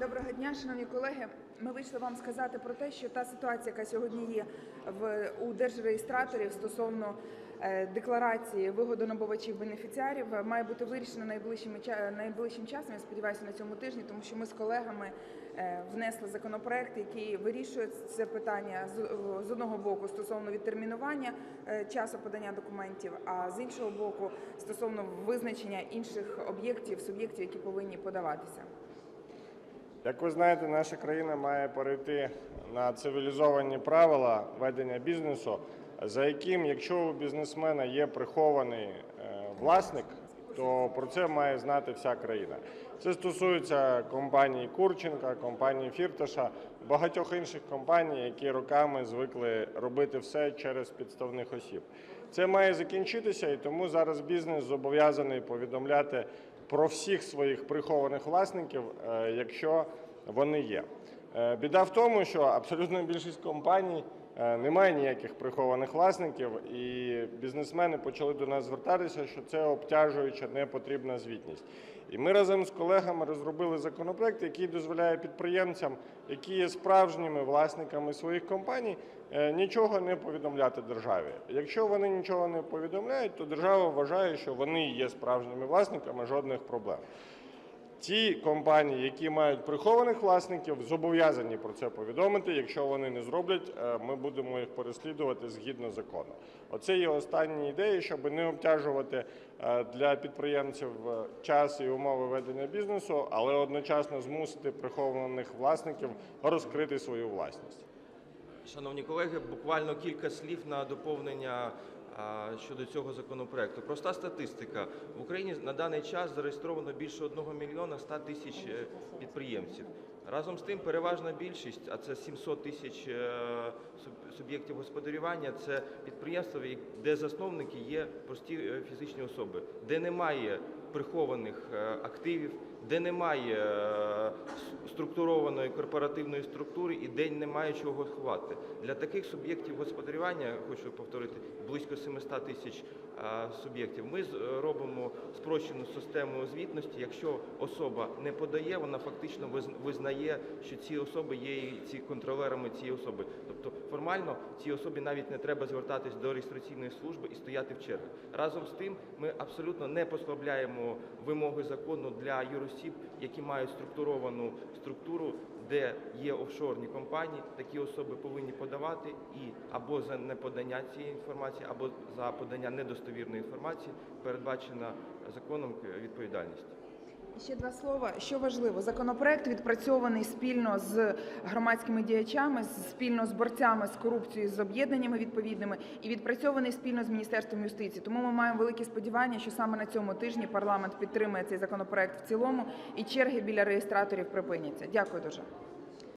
Доброго дня, шановні колеги. Ми вийшли вам сказати про те, що та ситуація, яка сьогодні є в у держреєстраторів стосовно е, декларації вигодонабувачів бенефіціарів, е, має бути вирішена найближчим найближчим часом. Я сподіваюся, на цьому тижні, тому що ми з колегами е, внесли законопроект, який вирішує це питання з, одного боку стосовно відтермінування часу подання документів, а з іншого боку стосовно визначення інших об'єктів, суб'єктів, які повинні подаватися. Як ви знаєте, наша країна має перейти на цивілізовані правила ведення бізнесу, за яким, якщо у бізнесмена є прихований е, власник, то про це має знати вся країна. Це стосується компанії Курченка, компанії Фірташа, багатьох інших компаній, які роками звикли робити все через підставних осіб. Це має закінчитися, і тому зараз бізнес зобов'язаний повідомляти про всіх своїх прихованих власників, е, якщо вони є. Е, Біда в тому, що абсолютна більшість компаній е, не має ніяких прихованих власників, і бізнесмени почали до нас звертатися, що це обтяжуюча непотрібна звітність. І ми разом з колегами розробили законопроект, який дозволяє підприємцям, які є справжніми власниками своїх компаній, е, нічого не повідомляти державі. Якщо вони нічого не повідомляють, то держава вважає, що вони є справжніми власниками, жодних проблем. Ті компанії, які мають прихованих власників, зобов'язані про це повідомити. Якщо вони не зроблять, е, ми будемо їх переслідувати згідно закону. Оце є останні ідеї, щоб не обтяжувати е, для підприємців е, час і умови ведення бізнесу, але одночасно змусити прихованих власників розкрити свою власність. Шановні колеги, буквально кілька слів на доповнення щодо цього законопроекту. Проста статистика. В Україні на даний час зареєстровано більше 1 мільйона 100 тисяч е, підприємців. Разом з тим, переважна більшість, а це 700 тисяч е, суб'єктів господарювання, це підприємства, де засновники є прості е, фізичні особи, де немає прихованих активів, де немає е, структурованої корпоративної структури і де немає чого ховати. Для таких суб'єктів господарювання, хочу повторити, близько 700 тисяч е, суб'єктів. Ми робимо спрощену систему звітності. Якщо особа не подає, вона фактично виз- визнає, що ці особи є ці контролерами цієї особи. Тобто формально цій особі навіть не треба звертатись до реєстраційної служби і стояти в чергах. Разом з тим, ми абсолютно не послабляємо вимоги закону для юросіб, які мають структуровану структуру, де є офшорні компанії. Такі особи повинні подавати і або за неподання цієї інформації, або за подання недостовірної інформації передбачена законом відповідальність. Ще два слова. Що важливо, законопроект відпрацьований спільно з громадськими діячами, спільно з борцями з корупцією, з об'єднаннями відповідними, і відпрацьований спільно з міністерством юстиції. Тому ми маємо великі сподівання, що саме на цьому тижні парламент підтримає цей законопроект в цілому, і черги біля реєстраторів припиняться. Дякую дуже.